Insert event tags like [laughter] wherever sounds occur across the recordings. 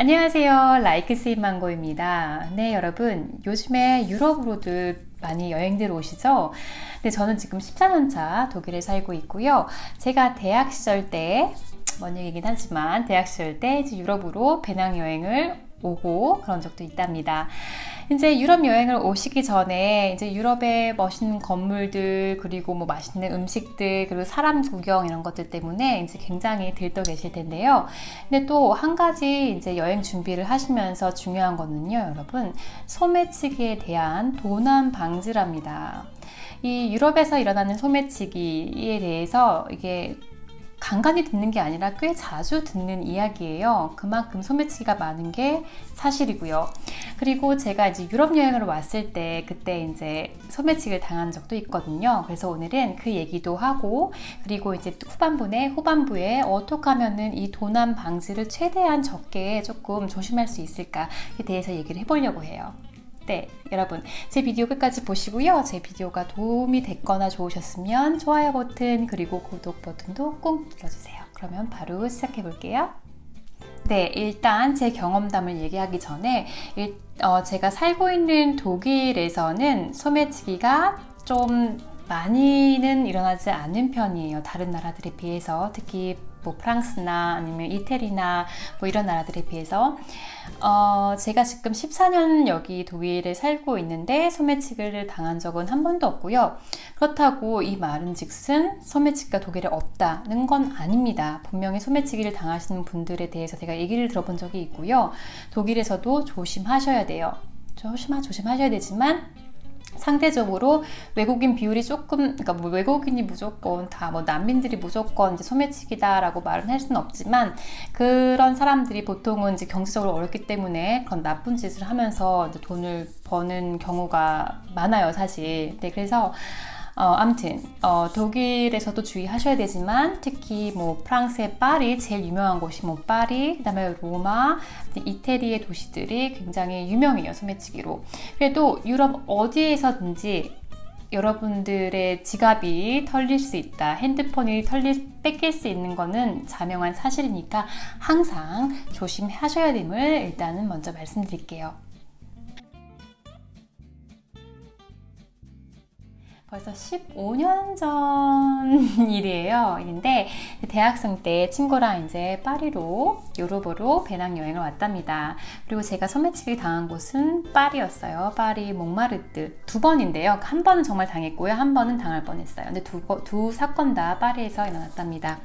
안녕하세요. 라이크 스윗 망고입니다. 네, 여러분. 요즘에 유럽으로도 많이 여행들 오시죠? 네, 저는 지금 14년 차 독일에 살고 있고요. 제가 대학 시절 때, 먼 얘기긴 하지만, 대학 시절 때 유럽으로 배낭여행을 오고 그런 적도 있답니다. 이제 유럽 여행을 오시기 전에 이제 유럽의 멋있는 건물들 그리고 뭐 맛있는 음식들 그리고 사람 구경 이런 것들 때문에 이제 굉장히 들떠 계실 텐데요. 근데 또 한 가지 이제 여행 준비를 하시면서 중요한 거는요, 여러분 소매치기에 대한 도난 방지랍니다. 이 유럽에서 일어나는 소매치기에 대해서 이게 간간히 듣는 게 아니라 꽤 자주 듣는 이야기예요. 그만큼 소매치기가 많은 게 사실이고요. 그리고 제가 이제 유럽 여행을 왔을 때 그때 이제 소매치기를 당한 적도 있거든요. 그래서 오늘은 그 얘기도 하고 그리고 이제 후반부에 후반부에 어떻게 하면은 이 도난 방지를 최대한 적게 조금 조심할 수 있을까에 대해서 얘기를 해보려고 해요. 네, 여러분 제 비디오 끝까지 보시고요. 제 비디오가 도움이 됐거나 좋으셨으면 좋아요 버튼 그리고 구독 버튼도 꼭 눌러주세요. 그러면 바로 시작해 볼게요. 네, 일단 제 경험담을 얘기하기 전에 일, 어, 제가 살고 있는 독일에서는 소매치기가 좀 많이는 일어나지 않는 편이에요. 다른 나라들에 비해서 특히 뭐 프랑스나 아니면 이태리나 뭐 이런 나라들에 비해서 어, 제가 지금 14년 여기 독일에 살고 있는데 소매치기를 당한 적은 한 번도 없고요. 그렇다고 이 말은 즉슨 소매치기가 독일에 없다는 건 아닙니다. 분명히 소매치기를 당하시는 분들에 대해서 제가 얘기를 들어본 적이 있고요. 독일에서도 조심하셔야 돼요. 조심하, 조심하셔야 되지만 상대적으로 외국인 비율이 조금 그러니까 뭐 외국인이 무조건 다 뭐 난민들이 무조건 이제 소매치기다라고 말은 할 수는 없지만 그런 사람들이 보통은 이제 경제적으로 어렵기 때문에 그런 나쁜 짓을 하면서 돈을 버는 경우가 많아요 사실. 네 그래서 어, 암튼 어, 독일에서도 주의하셔야 되지만 특히 뭐 프랑스의 파리 제일 유명한 곳이 뭐 파리 그다음에 로마 이태리의 도시들이 굉장히 유명해요 소매치기로 그래도 유럽 어디에서든지 여러분들의 지갑이 털릴 수 있다. 핸드폰이 털릴, 뺏길 수 있는 거는 자명한 사실이니까 항상 조심하셔야 됨을 일단은 먼저 말씀드릴게요. 벌써 15년 전 [laughs] 일이에요. 일인데 대학생 때 친구랑 이제 파리로 유럽으로 배낭 여행을 왔답니다. 그리고 제가 소매치기 당한 곳은 파리였어요. 파리 몽마르트 두 번인데요. 한 번은 정말 당했고요. 한 번은 당할 뻔했어요. 근데 두, 두 사건 다 파리에서 일어났답니다.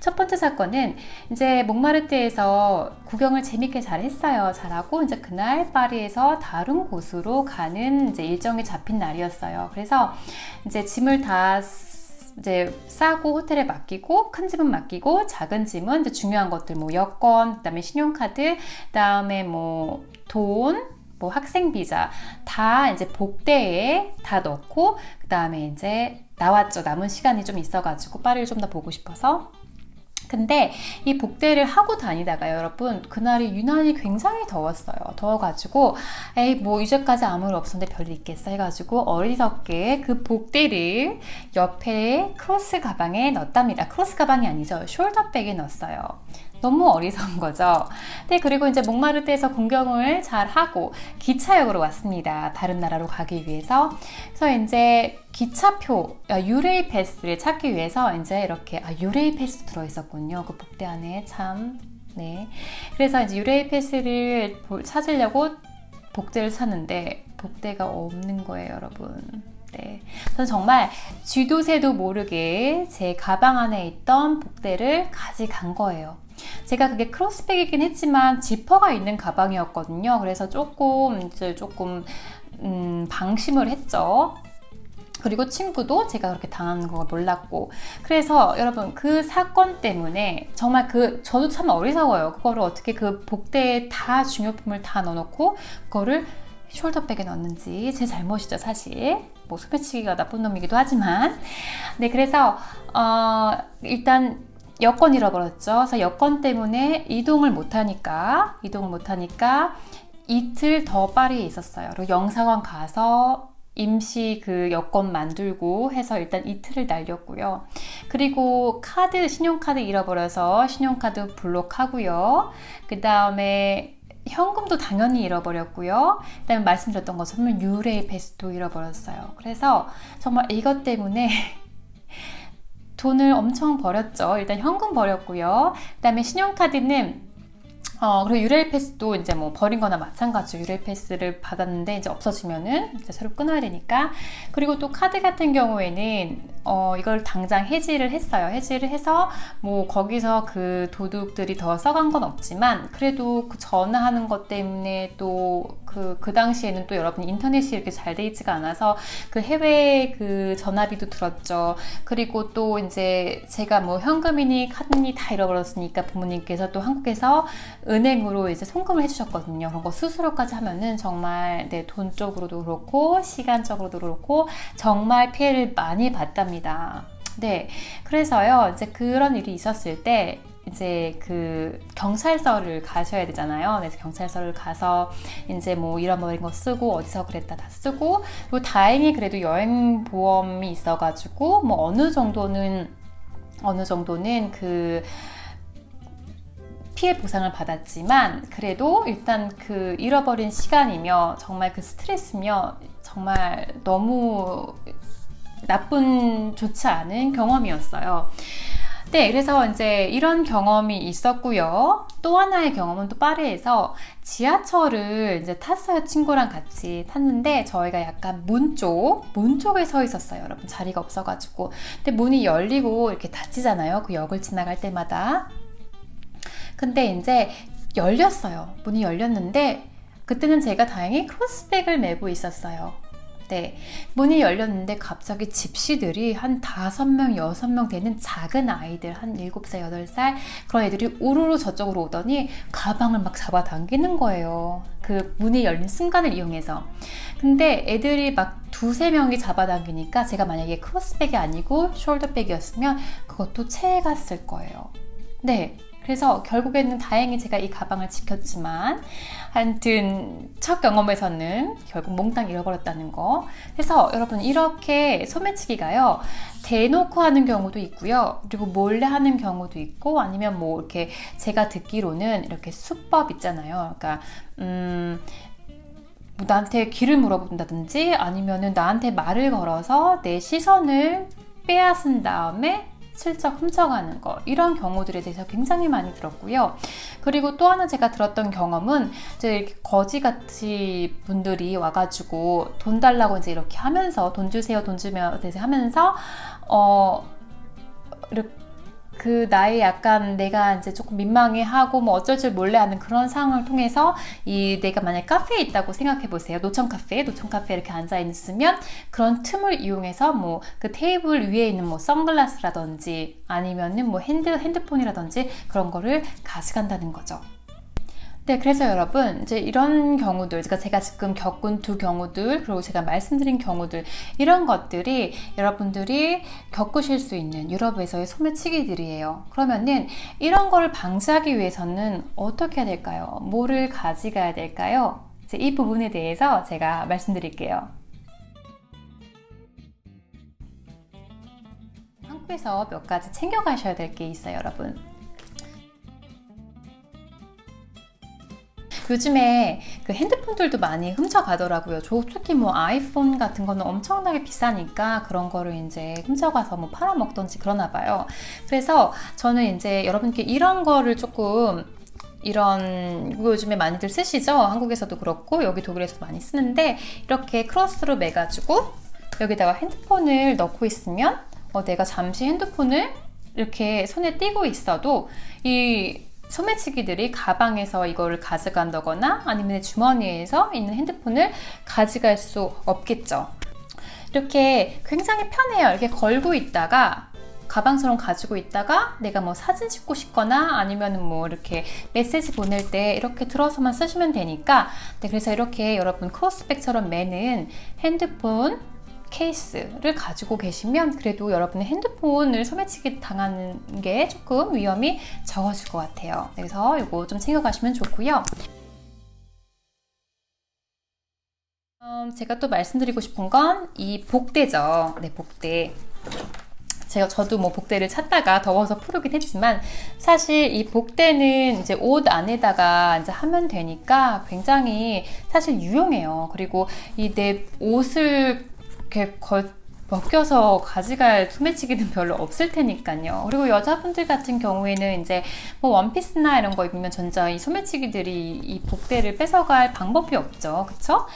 첫 번째 사건은 이제 몽마르트에서 구경을 재밌게 잘 했어요. 잘하고 이제 그날 파리에서 다른 곳으로 가는 이제 일정이 잡힌 날이었어요. 그래서 이제 짐을 다 이제 싸고 호텔에 맡기고 큰 짐은 맡기고 작은 짐은 이제 중요한 것들 뭐 여권, 그다음에 신용카드, 그다음에 뭐 돈, 뭐 학생 비자 다 이제 복대에 다 넣고 그 다음에 이제 나왔죠. 남은 시간이 좀 있어가지고 파리를 좀 더 보고 싶어서 근데 이 복대를 하고 다니다가 여러분 그날이 유난히 굉장히 더웠어요. 더워가지고 에이 뭐 이제까지 아무 일 없었는데 별일 있겠어 해가지고 어리석게 그 복대를 옆에 크로스 가방에 넣었답니다. 크로스 가방이 아니죠. 숄더백에 넣었어요. 너무 어리석은 거죠. 네, 그리고 이제 목마르트에서 공경을 잘 하고 기차역으로 왔습니다. 다른 나라로 가기 위해서. 그래서 이제 기차표, 아, 유레이 패스를 찾기 위해서 이제 이렇게, 아, 유레이 패스 들어있었군요. 그 복대 안에 참. 네. 그래서 이제 유레이 패스를 찾으려고 복대를 찾는데 복대가 없는 거예요, 여러분. 네. 저는 정말 쥐도 새도 모르게 제 가방 안에 있던 복대를 가져간 거예요. 제가 그게 크로스백이긴 했지만 지퍼가 있는 가방이었거든요. 그래서 조금 이제 조금 음, 방심을 했죠. 그리고 친구도 제가 그렇게 당하는 걸 몰랐고 그래서 여러분 그 사건 때문에 정말 그 저도 참 어리석어요 그거를 어떻게 그 복대에 다 중요품을 다 넣어놓고 그거를 숄더백에 넣었는지 제 잘못이죠 사실 뭐 소매치기가 나쁜 놈이기도 하지만 네 그래서 어, 일단 여권 잃어버렸죠. 그래서 여권 때문에 이동을 못하니까 이동을 못하니까 이틀 더 파리에 있었어요. 그리고 영사관 가서 임시 그 여권 만들고 해서 일단 이틀을 날렸고요. 그리고 카드, 신용카드 잃어버려서 신용카드 블록하고요. 그 다음에 현금도 당연히 잃어버렸고요. 그다음에 말씀드렸던 것처럼 유레이 패스도 잃어버렸어요. 그래서 정말 이것 때문에 [laughs] 돈을 엄청 버렸죠. 일단 현금 버렸고요. 그 다음에 신용카드는 어, 그리고 유레일 패스도 이제 뭐 버린 거나 마찬가지로 유레일 패스를 받았는데 이제 없어지면은 이제 새로 끊어야 되니까. 그리고 또 카드 같은 경우에는 어, 이걸 당장 해지를 했어요. 해지를 해서 뭐 거기서 그 도둑들이 더 써간 건 없지만 그래도 그 전화하는 것 때문에 또 그, 그 당시에는 또 여러분 인터넷이 이렇게 잘 돼 있지가 않아서 그 해외 그 전화비도 들었죠. 그리고 또 이제 제가 뭐 현금이니 카드니 다 잃어버렸으니까 부모님께서 또 한국에서 은행으로 이제 송금을 해주셨거든요. 그런 거 수수료까지 하면은 정말 네, 돈 쪽으로도 그렇고 시간적으로도 그렇고 정말 피해를 많이 봤답니다. 네. 그래서요, 이제 그런 일이 있었을 때 이제 그 경찰서를 가셔야 되잖아요. 그래서 경찰서를 가서 이제 뭐 잃어버린 거 쓰고 어디서 그랬다 다 쓰고 그리고 다행히 그래도 여행 보험이 있어가지고 뭐 어느 정도는 어느 정도는 그 피해 보상을 받았지만 그래도 일단 그 잃어버린 시간이며 정말 그 스트레스며 정말 너무 나쁜 좋지 않은 경험이었어요. 네, 그래서 이제 이런 경험이 있었고요. 또 하나의 경험은 또 파리에서 지하철을 이제 탔어요. 친구랑 같이 탔는데 저희가 약간 문 쪽, 문 쪽에 서 있었어요. 여러분 자리가 없어가지고. 근데 문이 열리고 이렇게 닫히잖아요. 그 역을 지나갈 때마다. 근데 이제 열렸어요. 문이 열렸는데 그때는 제가 다행히 크로스백을 메고 있었어요. 네. 문이 열렸는데 갑자기 집시들이 한 다섯 명, 여섯 명 되는 작은 아이들, 한 일곱 살, 여덟 살 그런 애들이 우르르 저쪽으로 오더니 가방을 막 잡아당기는 거예요. 그 문이 열린 순간을 이용해서. 근데 애들이 막 두세 명이 잡아당기니까 제가 만약에 크로스백이 아니고 숄더백이었으면 그것도 채갔을 거예요. 네. 그래서 결국에는 다행히 제가 이 가방을 지켰지만 하여튼 첫 경험에서는 결국 몽땅 잃어버렸다는 거. 그래서 여러분 이렇게 소매치기가요. 대놓고 하는 경우도 있고요. 그리고 몰래 하는 경우도 있고 아니면 뭐 이렇게 제가 듣기로는 이렇게 수법 있잖아요. 그러니까 음뭐 나한테 길을 물어본다든지 아니면은 나한테 말을 걸어서 내 시선을 빼앗은 다음에 슬쩍 훔쳐가는 거 이런 경우들에 대해서 굉장히 많이 들었고요. 그리고 또 하나 제가 들었던 경험은 이제 거지같이 분들이 와가지고 돈 달라고 이제 이렇게 하면서 돈 주세요, 돈 주면 대세 하면서 어 이렇게 그 나의 약간 내가 이제 조금 민망해하고 뭐 어쩔 줄 몰래 하는 그런 상황을 통해서 이 내가 만약 카페에 있다고 생각해 보세요. 노천 카페, 노천 카페 이렇게 앉아 있으면 그런 틈을 이용해서 뭐 그 테이블 위에 있는 뭐 선글라스라든지 아니면은 뭐 핸드 핸드폰이라든지 그런 거를 가져간다는 거죠. 네, 그래서 여러분, 이제 이런 경우들, 그러니까 제가 지금 겪은 두 경우들, 그리고 제가 말씀드린 경우들, 이런 것들이 여러분들이 겪으실 수 있는 유럽에서의 소매치기들이에요. 그러면은 이런 거를 방지하기 위해서는 어떻게 해야 될까요? 뭐를 가져가야 될까요? 이제 이 부분에 대해서 제가 말씀드릴게요. 한국에서 몇 가지 챙겨가셔야 될 게 있어요, 여러분. 요즘에 그 핸드폰들도 많이 훔쳐가더라고요. 특히 뭐 아이폰 같은 거는 엄청나게 비싸니까 그런 거를 이제 훔쳐가서 뭐 팔아먹던지 그러나 봐요. 그래서 저는 이제 여러분께 이런 거를 조금 이런 요즘에 많이들 쓰시죠? 한국에서도 그렇고 여기 독일에서도 많이 쓰는데 이렇게 크로스로 매가지고 여기다가 핸드폰을 넣고 있으면 어, 내가 잠시 핸드폰을 이렇게 손에 띄고 있어도 이 소매치기들이 가방에서 이거를 가져간다거나 아니면 주머니에서 있는 핸드폰을 가져갈 수 없겠죠. 이렇게 굉장히 편해요. 이렇게 걸고 있다가 가방처럼 가지고 있다가 내가 뭐 사진 찍고 싶거나 아니면 뭐 이렇게 메시지 보낼 때 이렇게 들어서만 쓰시면 되니까 네, 그래서 이렇게 여러분 크로스백처럼 매는 핸드폰 케이스를 가지고 계시면 그래도 여러분의 핸드폰을 소매치기 당하는 게 조금 위험이 적어질 것 같아요. 그래서 이거 좀 챙겨가시면 좋고요. 제가 또 말씀드리고 싶은 건 이 복대죠. 네, 복대. 제가 저도 뭐 복대를 찾다가 더워서 푸르긴 했지만 사실 이 복대는 이제 옷 안에다가 이제 하면 되니까 굉장히 사실 유용해요. 그리고 이 내 옷을 이렇게 걸 벗겨서 가져갈 소매치기는 별로 없을 테니까요. 그리고 여자분들 같은 경우에는 이제 뭐 원피스나 이런 거 입으면 전자 이 소매치기들이 이 복대를 뺏어갈 방법이 없죠. 그쵸?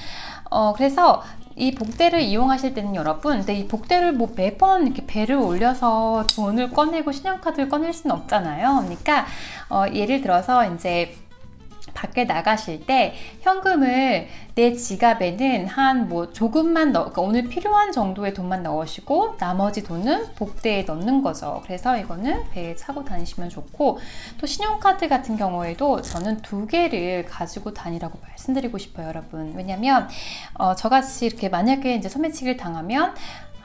어, 그래서 이 복대를 이용하실 때는 여러분, 근데 이 복대를 뭐 매번 이렇게 배를 올려서 돈을 꺼내고 신용카드를 꺼낼 수는 없잖아요. 그러니까 어, 예를 들어서 이제 밖에 나가실 때 현금을 내 지갑에는 한 뭐 조금만 넣, 그러니까 오늘 필요한 정도의 돈만 넣으시고 나머지 돈은 복대에 넣는 거죠. 그래서 이거는 배에 차고 다니시면 좋고 또 신용카드 같은 경우에도 저는 두 개를 가지고 다니라고 말씀드리고 싶어요, 여러분. 왜냐면 어, 저같이 이렇게 만약에 이제 소매치기를 당하면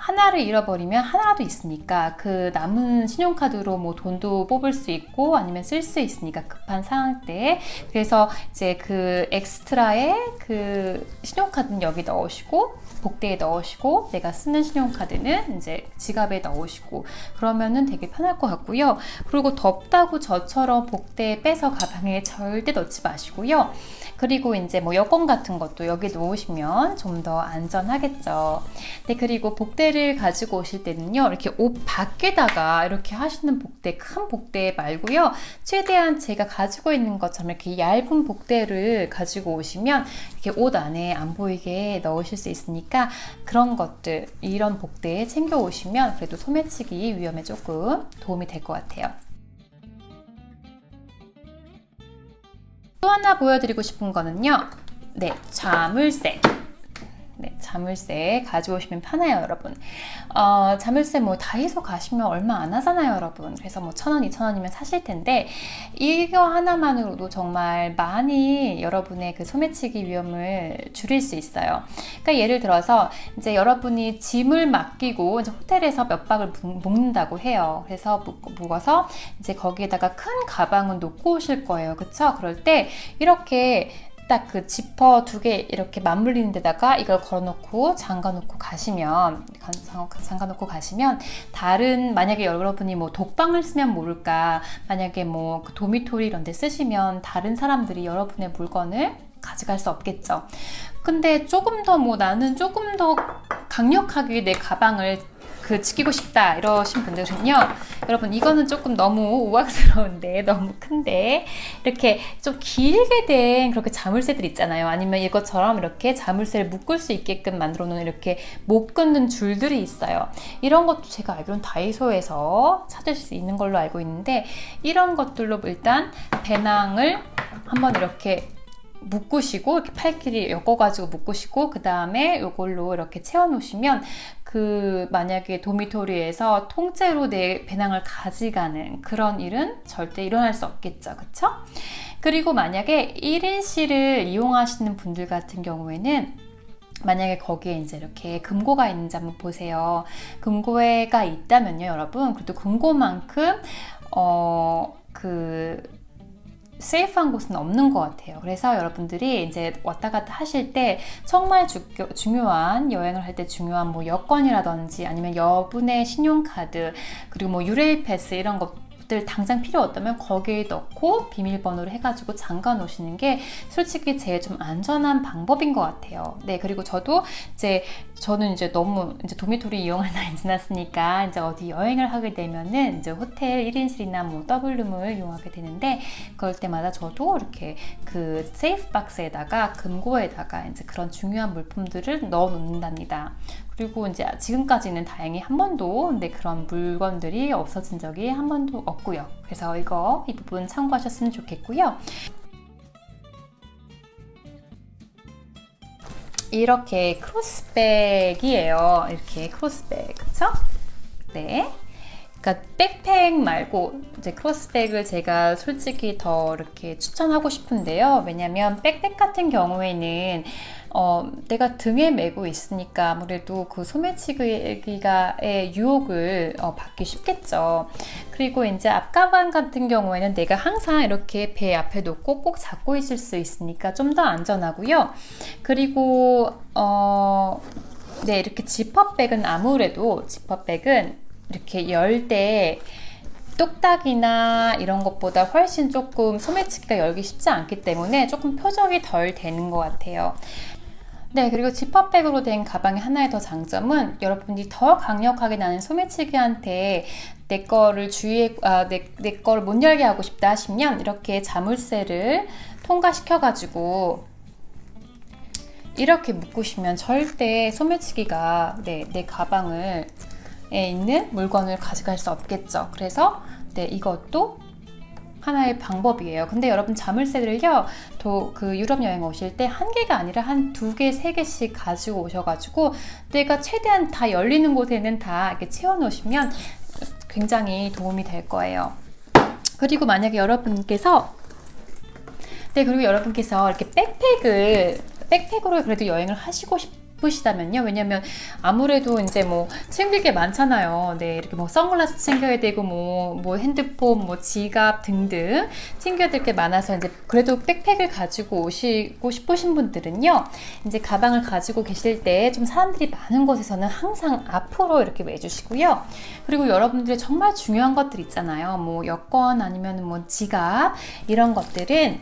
하나를 잃어버리면 하나라도 있으니까 그 남은 신용카드로 뭐 돈도 뽑을 수 있고 아니면 쓸 수 있으니까 급한 상황 때 그래서 이제 그 엑스트라의 그 신용카드는 여기 넣으시고 복대에 넣으시고 내가 쓰는 신용카드는 이제 지갑에 넣으시고 그러면은 되게 편할 것 같고요. 그리고 덥다고 저처럼 복대에 빼서 가방에 절대 넣지 마시고요. 그리고 이제 뭐 여권 같은 것도 여기 놓으시면 좀 더 안전하겠죠. 네, 그리고 복대를 가지고 오실 때는요, 이렇게 옷 밖에다가 이렇게 하시는 복대, 큰 복대 말고요, 최대한 제가 가지고 있는 것처럼 이렇게 얇은 복대를 가지고 오시면 이렇게 옷 안에 안 보이게 넣으실 수 있으니까 그런 것들, 이런 복대에 챙겨 오시면 그래도 소매치기 위험에 조금 도움이 될 것 같아요. 또 하나 보여드리고 싶은 거는요. 네, 자물쇠. 네, 자물쇠 가져오시면 편해요, 여러분. 어, 자물쇠 뭐 다이소 가시면 얼마 안 하잖아요, 여러분. 그래서 뭐 천 원, 이천 원이면 사실 텐데 이거 하나만으로도 정말 많이 여러분의 그 소매치기 위험을 줄일 수 있어요. 그러니까 예를 들어서 이제 여러분이 짐을 맡기고 이제 호텔에서 몇 박을 묵는다고 해요. 그래서 묵어서 이제 거기에다가 큰 가방을 놓고 오실 거예요, 그쵸? 그럴 때 이렇게 딱 그 지퍼 두 개 이렇게 맞물리는 데다가 이걸 걸어놓고 잠가놓고 가시면 잠가놓고 가시면 다른 만약에 여러분이 뭐 독방을 쓰면 모를까 만약에 뭐 그 도미토리 이런 데 쓰시면 다른 사람들이 여러분의 물건을 가져갈 수 없겠죠. 근데 조금 더 뭐 나는 조금 더 강력하게 내 가방을 그 지키고 싶다 이러신 분들은요 여러분 이거는 조금 너무 우악스러운데 [laughs] 너무 큰데 이렇게 좀 길게 된 그렇게 자물쇠들 있잖아요. 아니면 이것처럼 이렇게 자물쇠를 묶을 수 있게끔 만들어 놓은 이렇게 못 끊는 줄들이 있어요. 이런 것도 제가 알기로는 다이소에서 찾을 수 있는 걸로 알고 있는데 이런 것들로 일단 배낭을 한번 이렇게 묶으시고 이렇게 팔끼리 엮어가지고 묶으시고 그 다음에 이걸로 이렇게 채워 놓으시면 그 만약에 도미토리에서 통째로 내 배낭을 가져가는 그런 일은 절대 일어날 수 없겠죠 그쵸? 그리고 만약에 1인실을 이용하시는 분들 같은 경우에는 만약에 거기에 이제 이렇게 금고가 있는지 한번 보세요. 금고가 있다면요, 여러분. 그래도 금고만큼, 어, 그, 세이프한 곳은 없는 것 같아요. 그래서 여러분들이 이제 왔다 갔다 하실 때 정말 주, 중요한 여행을 할 때 중요한 뭐 여권이라든지 아니면 여분의 신용카드 그리고 뭐 유레일 패스 이런 것 당장 필요 없다면 거기에 넣고 비밀번호를 해가지고 잠가 놓으시는 게 솔직히 제일 좀 안전한 방법인 것 같아요. 네, 그리고 저도 이제 저는 이제 너무 이제 도미토리 이용할 나이 [laughs] 지났으니까 이제 어디 여행을 하게 되면은 이제 호텔 1인실이나 뭐 더블룸을 이용하게 되는데 그럴 때마다 저도 이렇게 그 세이프 박스에다가 금고에다가 이제 그런 중요한 물품들을 넣어 놓는답니다. 그리고 이제 지금까지는 다행히 한 번도 근데 그런 물건들이 없어진 적이 한 번도 없고요. 그래서 이거 이 부분 참고하셨으면 좋겠고요. 이렇게 크로스백이에요. 이렇게 크로스백, 그쵸? 네. 그러니까 백팩 말고 이제 크로스백을 제가 솔직히 더 이렇게 추천하고 싶은데요. 왜냐면 백팩 같은 경우에는 어, 내가 등에 메고 있으니까 아무래도 그 소매치기가의 유혹을 어, 받기 쉽겠죠. 그리고 이제 앞가방 같은 경우에는 내가 항상 이렇게 배 앞에 놓고 꼭 잡고 있을 수 있으니까 좀 더 안전하고요. 그리고 어, 네 이렇게 지퍼백은 아무래도 지퍼백은 이렇게 열때 똑딱이나 이런 것보다 훨씬 조금 소매치기가 열기 쉽지 않기 때문에 조금 표적이 덜 되는 것 같아요. 네, 그리고 지퍼백으로 된 가방의 하나의 더 장점은 여러분들이 더 강력하게 나는 소매치기한테 내 거를 주의해, 아, 내, 내 거를 못 열게 하고 싶다 하시면 이렇게 자물쇠를 통과시켜가지고 이렇게 묶으시면 절대 소매치기가 네, 내 가방을 에 있는 물건을 가져갈 수 없겠죠. 그래서 네, 이것도 하나의 방법이에요. 근데 여러분 자물쇠들을요, 또 그 유럽 여행 오실 때 한 개가 아니라 한 두 개, 세 개씩 가지고 오셔가지고 내가 최대한 다 열리는 곳에는 다 이렇게 채워 놓으시면 굉장히 도움이 될 거예요. 그리고 만약에 여러분께서 네, 그리고 여러분께서 이렇게 백팩을 백팩으로 그래도 여행을 하시고 싶 으시다면요. 왜냐면 아무래도 이제 뭐 챙길 게 많잖아요. 네, 이렇게 뭐 선글라스 챙겨야 되고 뭐, 뭐 핸드폰, 뭐 지갑 등등 챙겨야 될 게 많아서 이제 그래도 백팩을 가지고 오시고 싶으신 분들은요. 이제 가방을 가지고 계실 때 좀 사람들이 많은 곳에서는 항상 앞으로 이렇게 매주시고요. 그리고 여러분들의 정말 중요한 것들 있잖아요. 뭐 여권 아니면 뭐 지갑 이런 것들은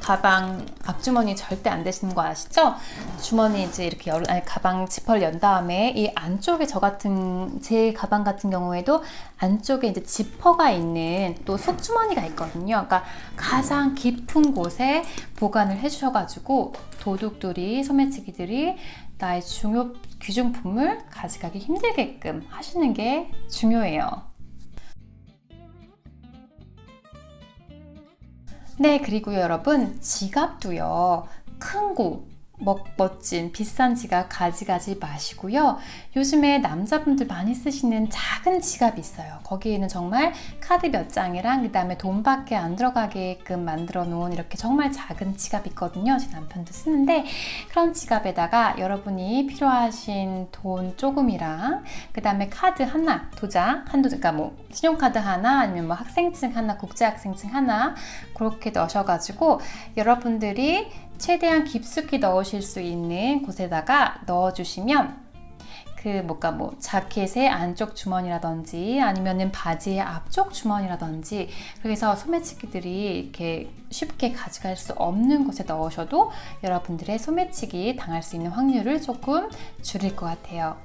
가방 앞주머니 절대 안 되시는 거 아시죠? 주머니 이제 이렇게 열, 아니, 가방 지퍼를 연 다음에 이 안쪽에 저 같은 제 가방 같은 경우에도 안쪽에 이제 지퍼가 있는 또 속주머니가 있거든요. 그러니까 가장 깊은 곳에 보관을 해주셔가지고 도둑들이 소매치기들이 나의 중요 귀중품을 가져가기 힘들게끔 하시는 게 중요해요. 네, 그리고 여러분, 지갑도요, 큰 구, 멋, 멋진 비싼 지갑 가져가지 마시고요. 요즘에 남자분들 많이 쓰시는 작은 지갑이 있어요. 거기에는 정말 카드 몇 장이랑 그 다음에 돈밖에 안 들어가게끔 만들어 놓은 이렇게 정말 작은 지갑이 있거든요. 제 남편도 쓰는데 그런 지갑에다가 여러분이 필요하신 돈 조금이랑 그 다음에 카드 하나, 도장, 한도, 그러니까 뭐 신용카드 하나 아니면 뭐 학생증 하나, 국제학생증 하나 그렇게 넣으셔가지고 여러분들이 최대한 깊숙이 넣으실 수 있는 곳에다가 넣어주시면 그 뭔가 뭐 자켓의 안쪽 주머니라든지 아니면은 바지의 앞쪽 주머니라든지 그래서 소매치기들이 이렇게 쉽게 가져갈 수 없는 곳에 넣으셔도 여러분들의 소매치기 당할 수 있는 확률을 조금 줄일 것 같아요.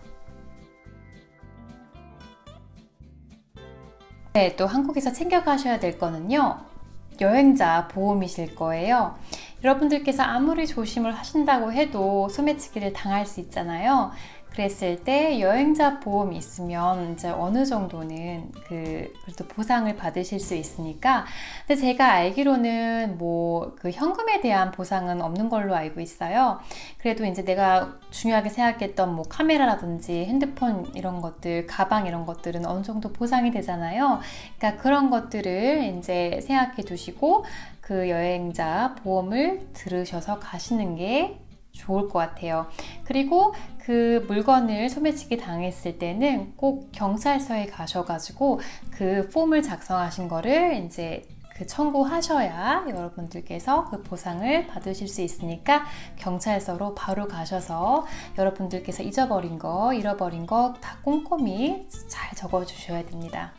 네, 또 한국에서 챙겨가셔야 될 거는요. 여행자 보험이실 거예요. 여러분들께서 아무리 조심을 하신다고 해도 소매치기를 당할 수 있잖아요. 그랬을 때 여행자 보험이 있으면 이제 어느 정도는 그 그래도 보상을 받으실 수 있으니까 근데 제가 알기로는 뭐 그 현금에 대한 보상은 없는 걸로 알고 있어요. 그래도 이제 내가 중요하게 생각했던 뭐 카메라라든지 핸드폰 이런 것들, 가방 이런 것들은 어느 정도 보상이 되잖아요. 그러니까 그런 것들을 이제 생각해 두시고 그 여행자 보험을 들으셔서 가시는 게 좋을 것 같아요. 그리고 그 물건을 소매치기 당했을 때는 꼭 경찰서에 가셔가지고 그 폼을 작성하신 거를 이제 그 청구하셔야 여러분들께서 그 보상을 받으실 수 있으니까 경찰서로 바로 가셔서 여러분들께서 잊어버린 거, 잃어버린 거 다 꼼꼼히 잘 적어 주셔야 됩니다.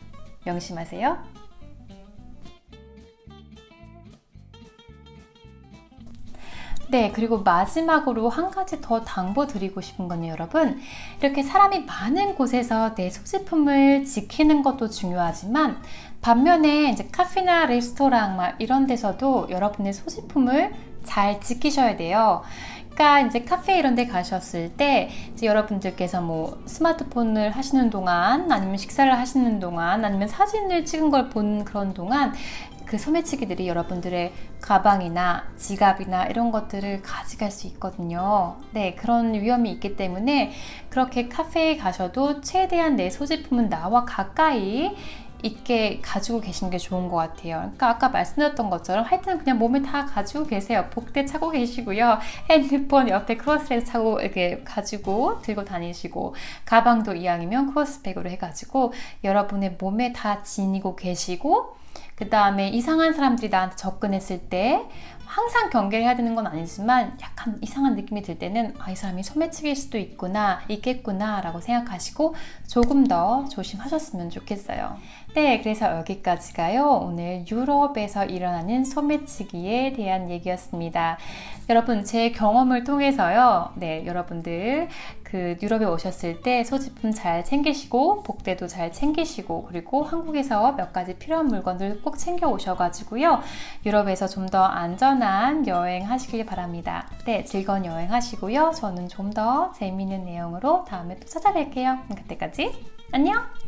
명심하세요. 네, 그리고 마지막으로 한 가지 더 당부 드리고 싶은 건요, 여러분. 이렇게 사람이 많은 곳에서 내 소지품을 지키는 것도 중요하지만, 반면에 이제 카페나 레스토랑 막 이런 데서도 여러분의 소지품을 잘 지키셔야 돼요. 그러니까 이제 카페 이런 데 가셨을 때 여러분들께서 뭐 스마트폰을 하시는 동안 아니면 식사를 하시는 동안 아니면 사진을 찍은 걸 본 그런 동안 그 소매치기들이 여러분들의 가방이나 지갑이나 이런 것들을 가져갈 수 있거든요. 네, 그런 위험이 있기 때문에 그렇게 카페에 가셔도 최대한 내 소지품은 나와 가까이 있게 가지고 계시는 게 좋은 것 같아요. 그러니까 아까 말씀드렸던 것처럼 하여튼 그냥 몸에 다 가지고 계세요. 복대 차고 계시고요. 핸드폰 옆에 크로스레스 차고 이렇게 가지고 들고 다니시고 가방도 이왕이면 크로스백으로 해가지고 여러분의 몸에 다 지니고 계시고 그 다음에 이상한 사람들이 나한테 접근했을 때 항상 경계를 해야 되는 건 아니지만 약간 이상한 느낌이 들 때는 아, 이 사람이 소매치기일 수도 있구나, 있겠구나 라고 생각하시고 조금 더 조심하셨으면 좋겠어요. 네, 그래서 여기까지가요. 오늘 유럽에서 일어나는 소매치기에 대한 얘기였습니다. 여러분, 제 경험을 통해서요. 네, 여러분들 그 유럽에 오셨을 때 소지품 잘 챙기시고 복대도 잘 챙기시고 그리고 한국에서 몇 가지 필요한 물건들 꼭 챙겨 오셔가지고요. 유럽에서 좀 더 안전한 여행 하시길 바랍니다. 네, 즐거운 여행 하시고요. 저는 좀 더 재미있는 내용으로 다음에 또 찾아뵐게요. 그때까지 안녕!